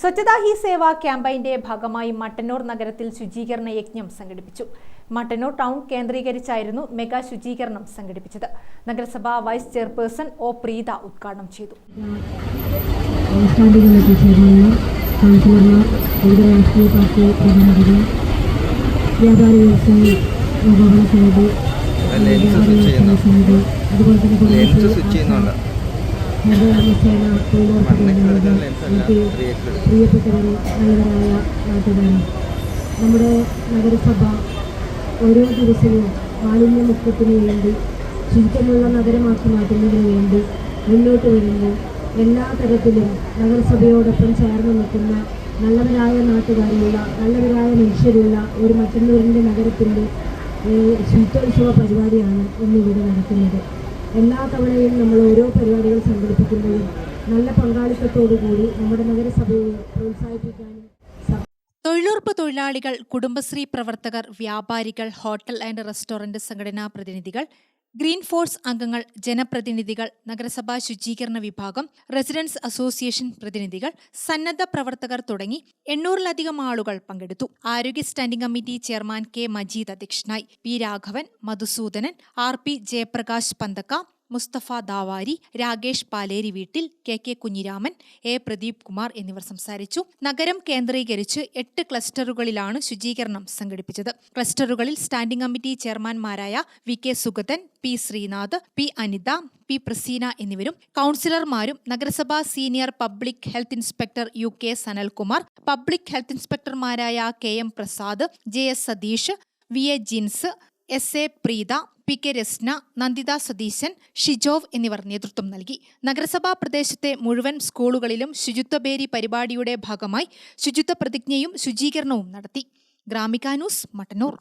സ്വച്ഛതാ ഹി സേവ ക്യാമ്പയിന്റെ ഭാഗമായി മട്ടന്നൂർ നഗരത്തിൽ ശുചീകരണ യജ്ഞം സംഘടിപ്പിച്ചു. മട്ടന്നൂർ ടൗൺ കേന്ദ്രീകരിച്ചായിരുന്നു മെഗാ ശുചീകരണം സംഘടിപ്പിച്ചത്. നഗരസഭാ വൈസ് ചെയർപേഴ്സൺ ഒ പ്രീത ഉദ്ഘാടനം ചെയ്തു. വ്യാപാരി വ്യവസായി ചെയ്യുന്നു. സമിതി അതുപോലെ തന്നെ റിയേറ്റഡ് പ്രിയപ്പെട്ടവരെ നല്ലവരായ നാട്ടുകാർ നമ്മുടെ നഗരസഭ ഓരോ ദിവസവും മാലിന്യമുക്തത്തിന് വേണ്ടി ശുചിത്വമുള്ള നഗരമാക്കി മാറ്റുന്നതിന് വേണ്ടി മുന്നോട്ട് വരുന്നു. എല്ലാ തരത്തിലും നഗരസഭയോടൊപ്പം ചേർന്ന് നിൽക്കുന്ന നല്ലവരായ നാട്ടുകാരുള്ള നല്ലവരായ മനുഷ്യരുള്ള ഒരു മറ്റന്നൂരിന്റെ നഗരത്തിന്റെ ശുചിത്വോത്സവ പരിപാടിയാണ് ഇന്നിവിടെ നടക്കുന്നത്. എല്ലാ തവണയും നമ്മൾ ഓരോ പരിപാടികൾ സംഘടിപ്പിക്കുമ്പോഴും നല്ല പങ്കാളിത്തത്തോടുകൂടി നമ്മുടെ നഗരസഭയെ പ്രോത്സാഹിപ്പിക്കാനും തൊഴിലുറപ്പ് തൊഴിലാളികൾ കുടുംബശ്രീ പ്രവർത്തകർ വ്യാപാരികൾ ഹോട്ടൽ ആൻഡ് റെസ്റ്റോറന്റ് സംഘടനാ പ്രതിനിധികൾ ഗ്രീൻ ഫോഴ്സ് അംഗങ്ങൾ ജനപ്രതിനിധികൾ നഗരസഭാ ശുചീകരണ വിഭാഗം റെസിഡൻസ് അസോസിയേഷൻ പ്രതിനിധികൾ സന്നദ്ധ പ്രവർത്തകർ തുടങ്ങി എണ്ണൂറിലധികം ആളുകൾ പങ്കെടുത്തു. ആരോഗ്യ standing committee chairman K Majeed അധ്യക്ഷനായി. P Raghavan Madhusudanan R P Jayaprakash Panthakka Mustafa Davari Rakesh Paleri വീട്ടിൽ K K Kunhiraman A Pradeep Kumar എന്നിവർ സംസാരിച്ചു. നഗരം കേന്ദ്രീകരിച്ച് എട്ട് ക്ലസ്റ്ററുകളിലാണ് ശുചീകരണം സംഘടിപ്പിച്ചത്. ക്ലസ്റ്ററുകളിൽ standing committee ചെയർമാൻമാരായ V K Sugathan P Sreenath P Anitha P Praseena എന്നിവരും കൗൺസിലർമാരും നഗരസഭാ senior public health inspector U K Sanalkumar public health ഇൻസ്പെക്ടർമാരായ K M Prasad J S Satheesh V A Jins S A Preetha P K Rasna Nanditha Satheesan Shijov എന്നിവർ നേതൃത്വം നൽകി. നഗരസഭാ പ്രദേശത്തെ മുഴുവൻ സ്കൂളുകളിലും ശുചിത്വബേരി പരിപാടിയുടെ ഭാഗമായി ശുചിത്വ പ്രതിജ്ഞയും ശുചീകരണവും നടത്തി. ഗ്രാമിക ന്യൂസ് മട്ടന്നൂർ.